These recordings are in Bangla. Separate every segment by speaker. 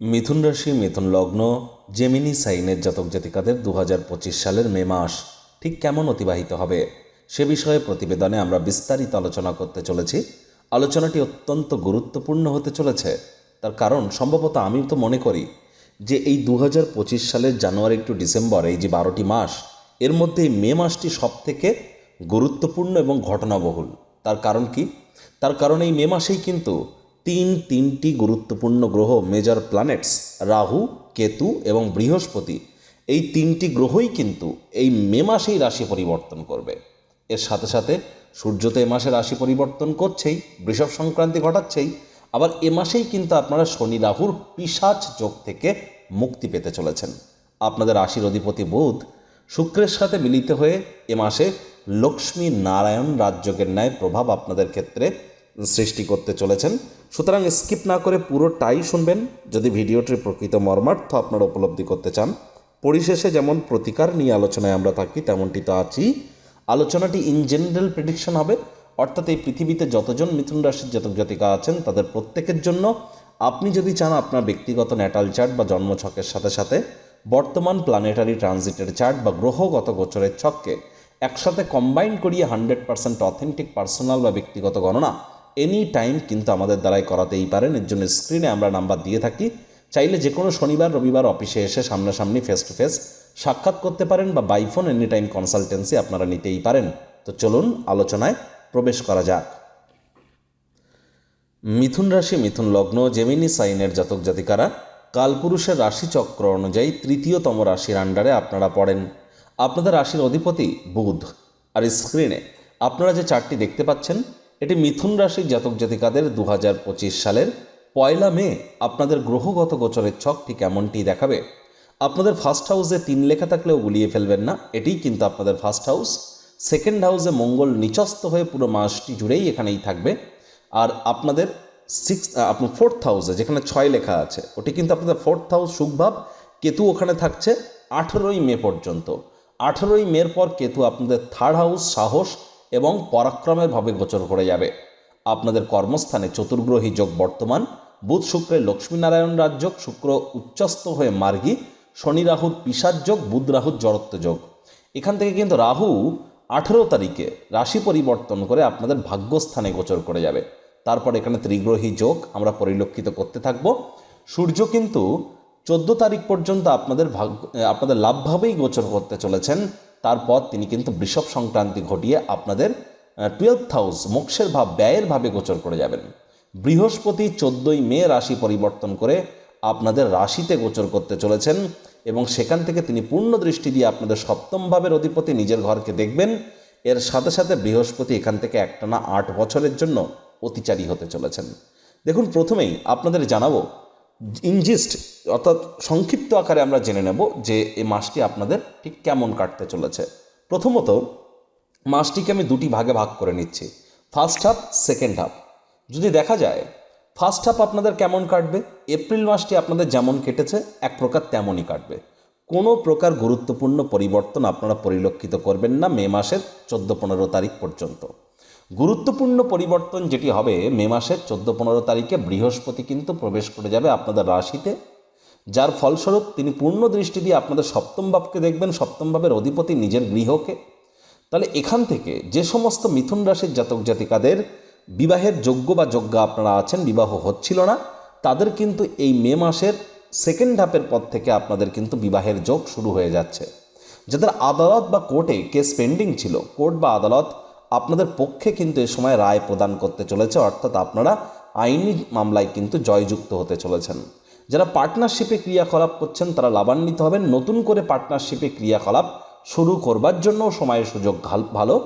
Speaker 1: মিথুন রাশি, মিথুন লগ্ন জেমিনি সাইনের জাতক জাতিকাদের দু সালের মে মাস ঠিক কেমন অতিবাহিত হবে? সে বিষয়ে প্রতিবেদনে আমরা বিস্তারিত আলোচনা করতে চলেছি। আলোচনাটি অত্যন্ত গুরুত্বপূর্ণ হতে চলেছে। তার কারণ সম্ভবত আমি তো মনে করি যে এই দু সালের জানুয়ারি টু ডিসেম্বর, এই যে বারোটি মাস, এর মধ্যে এই মে মাসটি সবথেকে গুরুত্বপূর্ণ এবং ঘটনাবহুল। তার কারণ কি? তার কারণ এই মে মাসেই কিন্তু তিন তিনটি গুরুত্বপূর্ণ গ্রহ মেজর প্ল্যানেটস রাহু, কেতু এবং বৃহস্পতি। এই তিনটি গ্রহই কিন্তু এই মে মাসেই রাশি পরিবর্তন করবে। এর সাথে সাথে সূর্য তো এ মাসে রাশি পরিবর্তন করছেই, বৃষভ সংক্রান্তি ঘটাচ্ছেই। আবার এ মাসেই কিন্তু আপনারা শনি, রাহুর পিসাচ যোগ থেকে মুক্তি পেতে চলেছেন। আপনাদের রাশির অধিপতি বুধ শুক্রের সাথে মিলিত হয়ে এ মাসে লক্ষ্মী নারায়ণ রাজযোগের ন্যায় প্রভাব আপনাদের ক্ষেত্রে সৃষ্টি করতে চলেছেন। সুতরাং স্কিপ না করে পুরোটাই শুনবেন। যদি ভিডিওটির প্রকৃত মর্মার্থ আপনারা উপলব্ধি করতে চান, পরিশেষে যেমন প্রতিকার নিয়ে আলোচনায় আমরা থাকি, তেমনটি তো আছি আলোচনাটি ইন জেনারেল প্রেডিকশন হবে। অর্থাৎ এই পৃথিবীতে যতজন মিথুন রাশির জাতক জাতিকা আছেন, তাদের প্রত্যেকের জন্য আপনি যদি চান আপনার ব্যক্তিগত ন্যাটাল চার্ট বা জন্মছকের সাথে সাথে বর্তমান প্ল্যানেটারি ট্রানজিটের চার্ট বা গ্রহগত গোচরের ছককে একসাথে কম্বাইন করিয়ে হান্ড্রেড পার্সেন্ট অথেন্টিক পার্সোনাল বা ব্যক্তিগত গণনা এনি টাইম কিন্তু আমাদের দ্বারাই করাতেই পারেন। এর জন্য স্ক্রিনে আমরা নাম্বার দিয়ে থাকি। চাইলে যে কোনো শনিবার, রবিবার অফিসে এসে সামনাসামনি ফেস টু ফেস সাক্ষাৎ করতে পারেন বা বাইফোন এনি টাইম কনসালটেন্সি আপনারা নিতেই পারেন। তো চলুন আলোচনায় প্রবেশ করা যাক। মিথুন রাশি, মিথুন লগ্ন জেমিনি সাইনের জাতক জাতিকারা, কালপুরুষের রাশিচক্র অনুযায়ী তৃতীয়তম রাশির আন্ডারে আপনারা পড়েন। আপনাদের রাশির অধিপতি বুধ। আর স্ক্রিনে আপনারা যে চারটি দেখতে পাচ্ছেন এটি মিথুন রাশির জাতক জাতিকাদের দু হাজার পঁচিশ সালের পয়লা মে আপনাদের গ্রহগত গোচরের ছক ঠিক এমনটি দেখাবে। আপনাদের ফার্স্ট হাউসে তিন লেখা থাকলেও গুলিয়ে ফেলবেন না, এটিই কিন্তু আপনাদের ফার্স্ট হাউস সেকেন্ড হাউসে মঙ্গল নিচস্থ হয়ে পুরো মাসটি জুড়েই এখানেই থাকবে। আর আপনাদের সিক্স আপনার ফোর্থ হাউসে যেখানে ছয় লেখা আছে, ওটি কিন্তু আপনাদের ফোর্থ হাউস সুখভাব কেতু ওখানে থাকছে আঠেরোই মে পর্যন্ত। আঠেরোই মের পর কেতু আপনাদের থার্ড হাউস সাহস এবং পরাক্রমের ভাবে গোচর করে যাবে। আপনাদের কর্মস্থানে চতুর্গ্রহী যোগ বর্তমান। বুধ শুক্রের লক্ষ্মীনারায়ণ রাজযোগ শুক্র উচ্চস্থ হয়ে মার্গী, শনি রাহুর পিসার যোগ, বুধ রাহুর জড়ত্ব যোগ। এখান থেকে কিন্তু রাহু আঠেরো তারিখে রাশি পরিবর্তন করে আপনাদের ভাগ্যস্থানে গোচর করে যাবে। তারপর এখানে ত্রিগ্রহী যোগ আমরা পরিলক্ষিত করতে থাকব। সূর্য কিন্তু চোদ্দ তারিখ পর্যন্ত আপনাদের ভাগ্য, আপনাদের লাভভাবেই গোচর করতে চলেছেন। তারপর তিনি কিন্তু বৃষভ সংক্রান্তি ঘটিয়ে আপনাদের টুয়েলভ হাউস মোক্ষের ভাব, ব্যয়ের ভাবে গোচর করে যাবেন। বৃহস্পতি চোদ্দই মে রাশি পরিবর্তন করে আপনাদের রাশিতে গোচর করতে চলেছেন এবং সেখান থেকে তিনি পূর্ণ দৃষ্টি দিয়ে আপনাদের সপ্তম ভাবের অধিপতি নিজের ঘরকে দেখবেন। এর সাথে সাথে বৃহস্পতি এখান থেকে একটানা আট বছরের জন্য অতিচারী হতে চলেছেন। দেখুন, প্রথমেই আপনাদের জানাব ইনজিস্ট, অর্থাৎ সংক্ষিপ্ত আকারে আমরা জেনে নেব যে এই মাসটি আপনাদের ঠিক কেমন কাটতে চলেছে। প্রথমত, মাসটিকে আমি দুটি ভাগে ভাগ করে নিচ্ছি, ফার্স্ট হাফ, সেকেন্ড হাফ। যদি দেখা যায়, ফার্স্ট হাফ আপনাদের কেমন কাটবে? এপ্রিল মাসটি আপনাদের যেমন কেটেছে, এক প্রকার তেমনই কাটবে। কোনো প্রকার গুরুত্বপূর্ণ পরিবর্তন আপনারা পরিলক্ষিত করবেন না মে মাসের চোদ্দ পনেরো তারিখ পর্যন্ত। গুরুত্বপূর্ণ পরিবর্তন যেটি হবে, মে মাসের চোদ্দ পনেরো তারিখে বৃহস্পতি কিন্তু প্রবেশ করে যাবে আপনাদের রাশিতে। যার ফলস্বরূপ তিনি পূর্ণ দৃষ্টি দিয়ে আপনাদের সপ্তম ভাবকে দেখবেন, সপ্তম ভাবের অধিপতি নিজের গৃহকে। তাহলে এখান থেকে যে সমস্ত মিথুন রাশির জাতক জাতিকাদের বিবাহের যোগ্য বা যোগ্য আপনারা আছেন, বিবাহ হচ্ছিল না, তাদের কিন্তু এই মে মাসের সেকেন্ড হাফের পর থেকে আপনাদের কিন্তু বিবাহের যোগ শুরু হয়ে যাচ্ছে। যাদের আদালত বা কোর্টে কেস পেন্ডিং ছিল, কোর্ট বা আদালত আপনাদের পক্ষে কিন্তু এ সময় রায় প্রদান করতে চলেছে, অর্থাৎ আপনারা আইনি মামলায় কিন্তু জয়যুক্ত হতে চলেছেন। যারা পার্টনারশিপে ক্রিয়াকলাপ করছেন, তারা লাভান্বিত হবেন। নতুন করে পার্টনারশিপে ক্রিয়াকলাপ শুরু করবার জন্য সময়ের সুযোগ ভাল-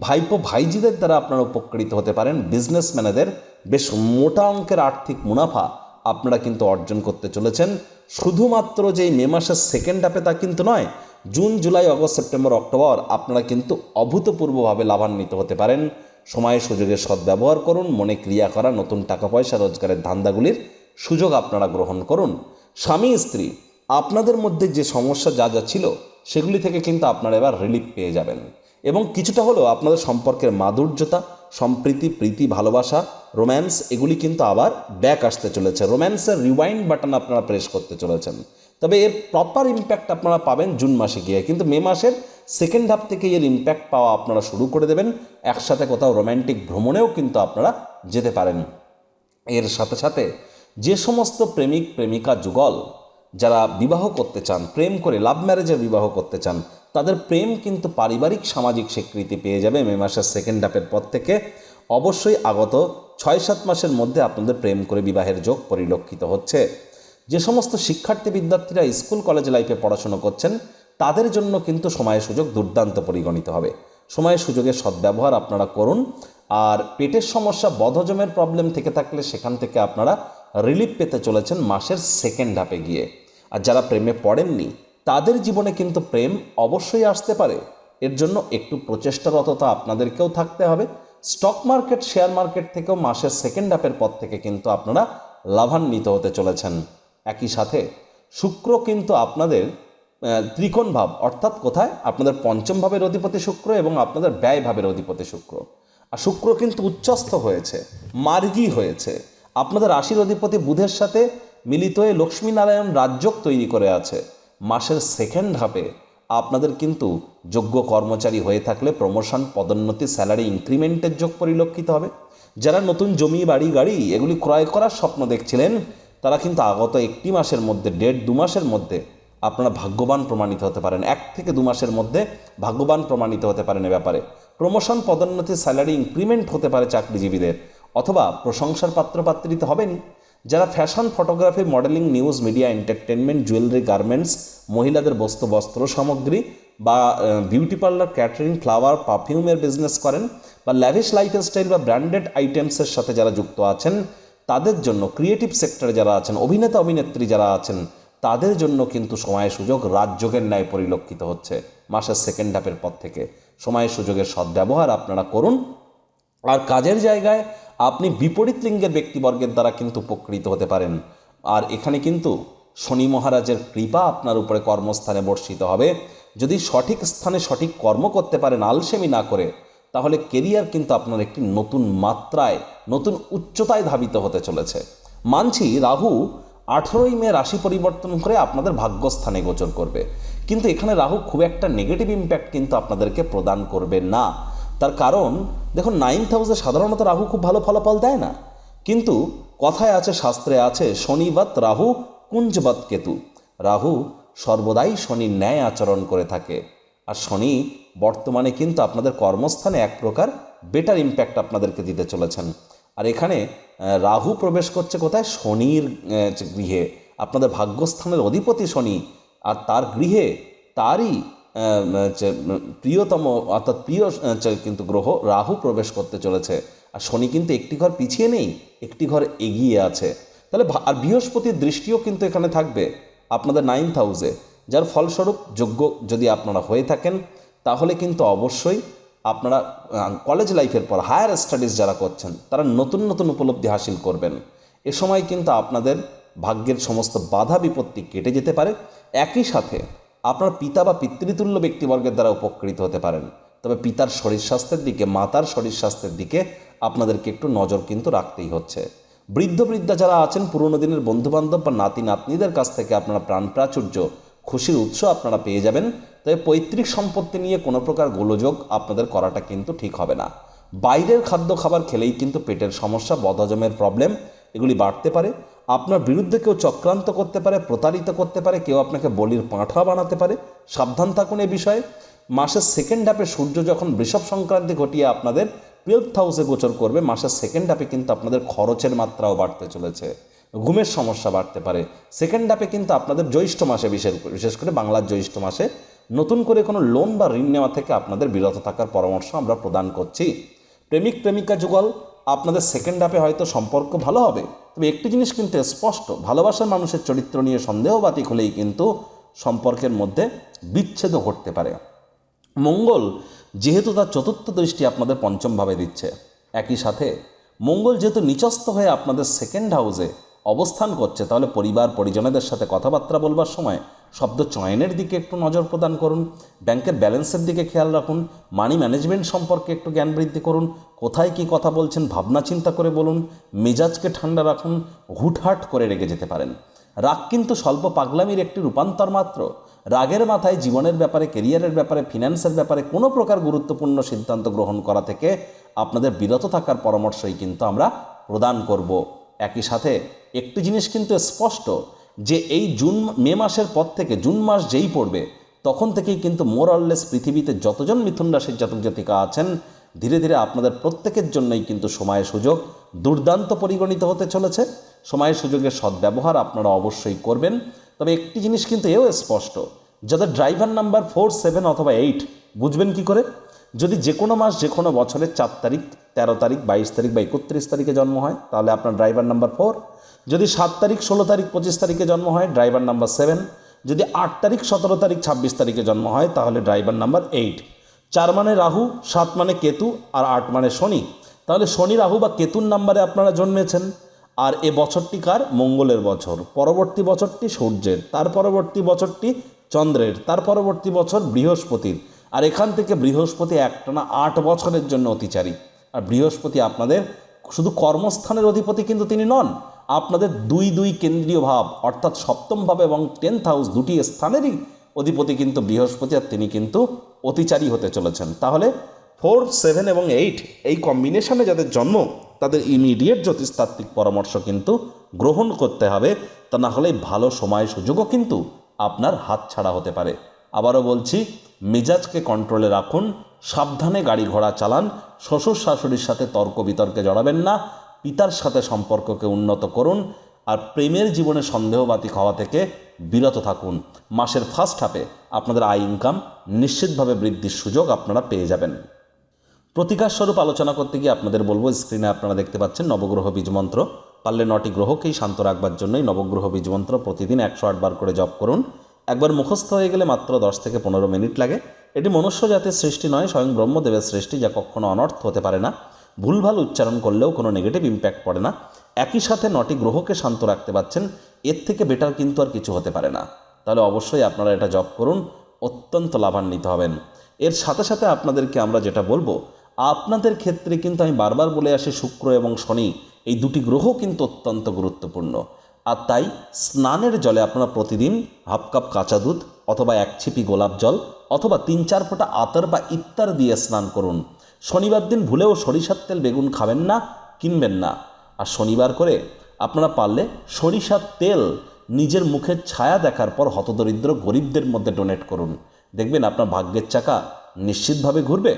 Speaker 1: ভাইপো ভাইজিদের দ্বারা আপনারা উপকৃত হতে পারেন। বিজনেসম্যানেদের বেশ মোটা অঙ্কের আর্থিক মুনাফা আপনারা কিন্তু অর্জন করতে চলেছেন। শুধুমাত্র যে মে মাসের সেকেন্ড হাফে তা কিন্তু নয় June, July, August, September, October আপনারা কিন্তু অভূতপূর্বভাবে লাভান্বিত হতে পারেন। সময় সুযোগের সদ্ব্যবহার করুন, মনে ক্রিয়া করা, নতুন টাকা পয়সা, রোজগারের ধান্দাগুলির সুযোগ আপনারা গ্রহণ করুন। স্বামী, স্ত্রী, আপনাদের মধ্যে যে সমস্যা যা যা ছিল, সেগুলি থেকে কিন্তু আপনারা এবার রিলিফ পেয়ে যাবেন। এবং কিছুটা হলেও আপনাদের সম্পর্কের মাধুর্যতা, সম্প্রীতি, প্রীতি, ভালোবাসা রোম্যান্স এগুলি কিন্তু আবার ব্যাক আসতে চলেছে। রোম্যান্সের রিওয়াইন্ড বাটন আপনারা প্রেস করতে চলেছেন। তবে এর প্রপার ইম্প্যাক্ট আপনারা পাবেন জুন মাসে গিয়ে। কিন্তু মে মাসের সেকেন্ড হাফ থেকে এর ইম্প্যাক্ট পাওয়া আপনারা শুরু করে দেবেন। একসাথে কোথাও রোম্যান্টিক ভ্রমণেও কিন্তু আপনারা যেতে পারেন। এর সাথে সাথে যে সমস্ত প্রেমিক, প্রেমিকা, যুগল যারা বিবাহ করতে চান, প্রেম করে লাভ ম্যারেজে বিবাহ করতে চান, তাদের প্রেম কিন্তু পারিবারিক, সামাজিক স্বীকৃতি পেয়ে যাবে মে মাসের সেকেন্ড হাফের পর থেকে। অবশ্যই আগত ছয় সাত মাসের মধ্যে আপনাদের প্রেম করে বিবাহের যোগ পরিলক্ষিত হচ্ছে। যে সমস্ত শিক্ষার্থী বিদ্যার্থীরা স্কুল কলেজ লাইফে পড়াশুনো করছেন, তাদের জন্য কিন্তু সময় সুযোগ দুর্দান্ত পরিগণিত হবে। সময় সুযোগের সদ্ব্যবহার আপনারা করুন, আর পেটের সমস্যা, বদহজমের প্রবলেম থেকে থাকলে সেখান থেকে আপনারা রিলিফ পেতে চলেছেন মাসের সেকেন্ড হাফে গিয়ে। আর যারা প্রেমে পড়েননি, তাদের জীবনে কিন্তু প্রেম অবশ্যই আসতে পারে। এর জন্য একটু প্রচেষ্টারততা আপনাদেরকেও থাকতে হবে। স্টক মার্কেট শেয়ার মার্কেট থেকেও মাসের সেকেন্ড হাফের পর থেকে কিন্তু আপনারা লাভান্বিত হতে চলেছেন। একই সাথে শুক্র কিন্তু আপনাদের ত্রিকোণ ভাব, অর্থাৎ কোথায়? আপনাদের পঞ্চম ভাবের অধিপতি শুক্র এবং আপনাদের ব্যয় ভাবের অধিপতি শুক্র। আর শুক্র কিন্তু উচ্চস্থ হয়েছে, মার্গী হয়েছে। আপনাদের রাশির অধিপতি বুধের সাথে মিলিত হয়ে লক্ষ্মীনারায়ণ রাজ্যক তৈরি করে আছে। মাসের সেকেন্ড হাফে আপনাদের কিন্তু যোগ্য কর্মচারী হয়ে থাকলে প্রমোশন পদোন্নতি স্যালারি ইনক্রিমেন্টের যোগ পরিলক্ষিত হবে। যারা নতুন জমি, বাড়ি, গাড়ি, এগুলি ক্রয় করার স্বপ্ন দেখছিলেন তারা কিন্তু আগত একটি মাসের মধ্যে, দেড় দু মাসের মধ্যে আপনারা ভাগ্যবান প্রমাণিত হতে পারেন। এক থেকে দু মাসের মধ্যে ভাগ্যবান প্রমাণিত হতে পারেন এ ব্যাপারে। প্রমোশন পদোন্নতি, স্যালারি ইনক্রিমেন্ট হতে পারে চাকরিজীবীদের অথবা প্রশংসার পাত্রপাত্রী তো হবেনই। যারা fashion, photography, modelling, news, media entertainment jewellery, garments, মহিলাদের বস্তু, বস্ত্র, সামগ্রী বা বিউটি পার্লার, ক্যাটারিং, ফ্লাওয়ার, পারফিউমের বিজনেস করেন বা ল্যাভিশ লাইফস্টাইল বা ব্র্যান্ডেড আইটেমসের সাথে যারা যুক্ত আছেন তাদের জন্য ক্রিয়েটিভ সেক্টরে যারা আছেন, অভিনেতা, অভিনেত্রী যারা আছেন, তাদের জন্য কিন্তু সময় সুযোগ রাজযোগের ন্যায় পরিলক্ষিত হচ্ছে মাসের সেকেন্ড হাফের পর থেকে। সময় সুযোগের সদ্ব্যবহার আপনারা করুন। আর কাজের জায়গায় আপনি বিপরীত লিঙ্গের ব্যক্তিবর্গের দ্বারা কিন্তু উপকৃত হতে পারেন। আর এখানে কিন্তু শনি মহারাজের কৃপা আপনার উপরে কর্মস্থানে বর্ষিত হবে। যদি সঠিক স্থানে সঠিক কর্ম করতে পারেন, আলসেমি না করে তাহলে কেরিয়ার কিন্তু আপনার একটি নতুন মাত্রায়, নতুন উচ্চতায় ধাবিত হতে চলেছে। মানছি রাহু আঠেরোই মে রাশি পরিবর্তন করে আপনাদের ভাগ্যস্থানে গোচর করবে। কিন্তু এখানে রাহু খুব একটা নেগেটিভ ইম্প্যাক্ট কিন্তু আপনাদেরকে প্রদান করবে না। তার কারণ, দেখুন নাইন্থ হাউসে সাধারণত রাহু খুব ভালো ফলাফল দেয় না। কিন্তু কথায় আছে, শাস্ত্রে আছে শনিবাত রাহু কুঞ্জবাত কেতু। রাহু সর্বদাই শনির ন্যায় আচরণ করে থাকে। আর শনি বর্তমানে কিন্তু আপনাদের কর্মস্থানে এক প্রকার বেটার ইম্প্যাক্ট আপনাদেরকে দিতে চলেছেন। আর এখানে রাহু প্রবেশ করছে কোথায়? শনির গৃহে। আপনাদের ভাগ্যস্থানের অধিপতি শনি। আর তার গৃহে তারই প্রিয়তম, অর্থাৎ প্রিয় কিন্তু গ্রহ রাহু প্রবেশ করতে চলেছে। আর শনি কিন্তু একটি ঘর পিছিয়ে নেই, একটি ঘর এগিয়ে আছে। তাহলে আর বৃহস্পতির দৃষ্টিও কিন্তু এখানে থাকবে, আপনাদের নাইন্থ হাউসে যার ফলস্বরূপ যোগ্য যদি আপনারা হয়ে থাকেন তাহলে কিন্তু অবশ্যই আপনারা কলেজ লাইফের পর হায়ার স্টাডিজ যারা করছেন, তারা নতুন নতুন উপলব্ধি হাসিল করবেন। এ সময় কিন্তু আপনাদের ভাগ্যের সমস্ত বাধা বিপত্তি কেটে যেতে পারে। একই সাথে আপনার পিতা বা পিতৃতুল্য ব্যক্তিবর্গের দ্বারা উপকৃত হতে পারেন। তবে পিতার শরীর স্বাস্থ্যের দিকে, মাতার শরীর স্বাস্থ্যের দিকে আপনাদেরকে একটু নজর কিন্তু রাখতেই হচ্ছে। বৃদ্ধ, বৃদ্ধা যারা আছেন, পুরনো দিনের বন্ধুবান্ধব বা নাতি নাতনিদের কাছ থেকে আপনারা প্রাণ প্রাচুর্য, খুশির উৎস আপনারা পেয়ে যাবেন। তবে পৈতৃক সম্পত্তি নিয়ে কোনো প্রকার গোলযোগ আপনাদের করাটা কিন্তু ঠিক হবে না। বাইরের খাদ্য খাবার খেলেই কিন্তু পেটের সমস্যা, বদহজমের প্রবলেম এগুলি বাড়তে পারে। আপনার বিরুদ্ধে কেউ চক্রান্ত করতে পারে, প্রতারিত করতে পারে, কেউ আপনাকে বলির পাঁঠা বানাতে পারে। সাবধান থাকুন এ বিষয়ে। মাসের সেকেন্ড হাফে সূর্য যখন বৃষভ সংক্রান্তি ঘটিয়ে আপনাদের টুয়েলথ হাউসে গোচর করবে, মাসের সেকেন্ড হাফে কিন্তু আপনাদের খরচের মাত্রাও বাড়তে চলেছে। ঘুমের সমস্যা বাড়তে পারে। সেকেন্ড হাফে কিন্তু আপনাদের জ্যৈষ্ঠ মাসে, বিশেষ বিশেষ করে বাংলার জ্যৈষ্ঠ মাসে নতুন করে কোনো লোন বা ঋণ নেওয়া থেকে আপনাদের বিরত থাকার পরামর্শ আমরা প্রদান করছি। প্রেমিক, প্রেমিকা যুগল, আপনাদের সেকেন্ড হাফে হয়তো সম্পর্ক ভালো হবে। তবে একটি জিনিস কিন্তু স্পষ্ট, ভালোবাসার মানুষের চরিত্র নিয়ে সন্দেহবাতিক হলেই কিন্তু সম্পর্কের মধ্যে বিচ্ছেদ ঘটতে পারে। মঙ্গল যেহেতু তার চতুর্থ দৃষ্টি আপনাদের পঞ্চমভাবে দিচ্ছে। একই সাথে, মঙ্গল যেহেতু নিচস্থ হয়ে আপনাদের সেকেন্ড হাউসে অবস্থান করছে, তাহলে পরিবার পরিজনেদের সাথে কথাবার্তা বলবার সময় শব্দ চয়নের দিকে একটু নজর প্রদান করুন, ব্যাংকের ব্যালেন্সের দিকে খেয়াল রাখুন, মানি ম্যানেজমেন্ট সম্পর্কে একটু জ্ঞান বৃদ্ধি করুন, কোথায় কি কথা বলছেন ভাবনা চিন্তা করে বলুন, মেজাজকে ঠান্ডা রাখুন, হুটহাট করে রেগে যেতে পারেন। রাগ কিন্তু স্বল্প পাগলামির একটি রূপান্তর মাত্র। রাগের মাথায় জীবনের ব্যাপারে কেরিয়ারের ব্যাপারে, ফিন্যান্সের ব্যাপারে কোনো প্রকার গুরুত্বপূর্ণ সিদ্ধান্ত গ্রহণ করা থেকে আপনাদের বিরত থাকার পরামর্শই কিন্তু আমরা প্রদান করব। একই সাথে একটি জিনিস কিন্তু স্পষ্ট যে এই জুন, মে মাসের পর থেকে, জুন মাস যেই পড়বে, তখন থেকেই কিন্তু মোরললেস পৃথিবীতে যতজন মিথুন রাশির জাতক জাতিকা আছেন, ধীরে ধীরে আপনাদের প্রত্যেকের জন্যই কিন্তু সময়ের সুযোগ দুর্দান্ত পরিগণিত হতে চলেছে। সময়ের সুযোগের সদ্ব্যবহার আপনারা অবশ্যই করবেন। তবে একটি জিনিস কিন্তু এও স্পষ্ট, যাদের ড্রাইভার নাম্বার ফোর সেভেন অথবা এইট বুঝবেন কি করে? যদি যে কোনো মাস, যে কোনো বছরের চার তারিখ, তেরো তারিখ, বাইশ তারিখ বা একত্রিশ তারিখে জন্ম হয়, তাহলে আপনার ড্রাইভার নাম্বার ফোর যদি সাত তারিখ, ষোলো তারিখ, পঁচিশ তারিখে জন্ম হয় ড্রাইভার নাম্বার সেভেন যদি আট তারিখ, সতেরো তারিখ, ছাব্বিশ তারিখে জন্ম হয়, তাহলে ড্রাইভার নাম্বার এইট চার মানে রাহু, সাত মানে কেতু আর আট মানে শনি। তাহলে শনি, রাহু বা কেতুর নাম্বারে আপনারা জন্মেছেন। আর এ বছরটি কার? মঙ্গলের বছর। পরবর্তী বছরটি সূর্যের। তার পরবর্তী বছরটি চন্দ্রের। তার পরবর্তী বছর বৃহস্পতির। আর এখান থেকে বৃহস্পতি একটানা আট বছরের জন্য অতিচারী। আর বৃহস্পতি আপনাদের শুধু কর্মস্থানের অধিপতি কিন্তু তিনি নন, আপনাদের দুই দুই কেন্দ্রীয় ভাব, অর্থাৎ সপ্তম ভাব এবং টেন্থ হাউস দুটি স্থানেরই অধিপতি কিন্তু বৃহস্পতি আর তিনি কিন্তু অতিচারী হতে চলেছেন। তাহলে ফোর, সেভেন এবং এইট এই কম্বিনেশনে যাদের জন্ম, তাদের ইমিডিয়েট জ্যোতিষতাত্ত্বিক পরামর্শ কিন্তু গ্রহণ করতে হবে। তা না হলে ভালো সময় সুযোগও কিন্তু আপনার হাত ছাড়া হতে পারে। আবারও বলছি, মেজাজকে কন্ট্রোলে রাখুন, সাবধানে গাড়ি ঘোড়া চালান, শ্বশুর শাশুড়ির সাথে তর্ক বিতর্কে জড়াবেন না, পিতার সাথে সম্পর্ককে উন্নত করুন, আর প্রেমের জীবনে সন্দেহবাতিক হওয়া থেকে বিরত থাকুন। মাসের ফার্স্ট হাফে আপনাদের আয় ইনকাম নিশ্চিতভাবে বৃদ্ধির সুযোগ আপনারা পেয়ে যাবেন। প্রতিকার স্বরূপ আলোচনা করতে গিয়ে আপনাদের বলব স্ক্রিনে আপনারা দেখতে পাচ্ছেন নবগ্রহ বীজ মন্ত্র। পারলে নটি গ্রহকেই শান্ত রাখবার জন্যই নবগ্রহ বীজ মন্ত্র প্রতিদিন একশো আটবার করে জপ করুন। একবার মুখস্থ হয়ে গেলে মাত্র দশ থেকে পনেরো মিনিট লাগে। এটি মনুষ্য জাতির সৃষ্টি নয়, স্বয়ং ব্রহ্মদেবের সৃষ্টি যা কখনো অনর্থ হতে পারে না। ভুলভাল উচ্চারণ করলেও কোনো নেগেটিভ ইম্প্যাক্ট পড়ে না। একই সাথে নটি গ্রহকে শান্ত রাখতে পারছেন, এর থেকে বেটার কিন্তু আর কিছু হতে পারে না। তাহলে অবশ্যই আপনারা এটা জব করুন, অত্যন্ত লাভান্বিত হবেন। এর সাথে সাথে আপনাদেরকে আমরা যেটা বলব, আপনাদের ক্ষেত্রে কিন্তু আমি বারবার বলে আসি শুক্র এবং শনি, এই দুটি গ্রহ কিন্তু অত্যন্ত গুরুত্বপূর্ণ। আর তাই স্নানের জলে আপনারা প্রতিদিন হাফ কাপ কাঁচা দুধ অথবা এক ছিপি গোলাপ জল অথবা তিন চার ফোঁটা আতর বা ইত্তার দিয়ে স্নান করুন। শনিবার দিন ভুলেও সরিষার তেল বেগুন খাবেন না, কিনবেন না। আর শনিবার করে আপনারা পারলে সরিষার তেল নিজের মুখের ছায়া দেখার পর হতদরিদ্র গরিবদের মধ্যে ডোনেট করুন। দেখবেন আপনার ভাগ্যের চাকা নিশ্চিতভাবে ঘুরবে।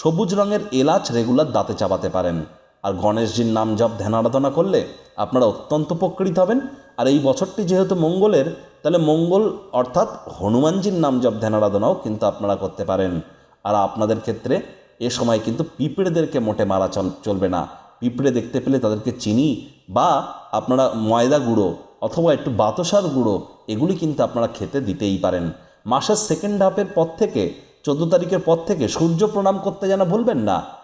Speaker 1: সবুজ রঙের এলাচ রেগুলার দাঁতে চাপাতে পারেন। আর গণেশজির নাম জপ, ধ্যান আরাধনা করলে আপনারা অত্যন্ত উপকৃত হবেন। আর এই বছরটি যেহেতু মঙ্গলের, তাহলে মঙ্গল অর্থাৎ হনুমানজির নাম জপ, ধ্যান আরাধনাও কিন্তু আপনারা করতে পারেন। আর আপনাদের ক্ষেত্রে এ সময় কিন্তু পিঁপড়েদেরকে মোটে মারা চল- চলবে না। পিঁপড়ে দেখতে পেলে তাদেরকে চিনি বা আপনারা ময়দা গুঁড়ো অথবা একটু বাতসার গুঁড়ো, এগুলি কিন্তু আপনারা খেতে দিতেই পারেন। মাসের সেকেন্ড হাফের পর থেকে, চোদ্দ তারিখের পর থেকে সূর্য প্রণাম করতে যেন ভুলবেন না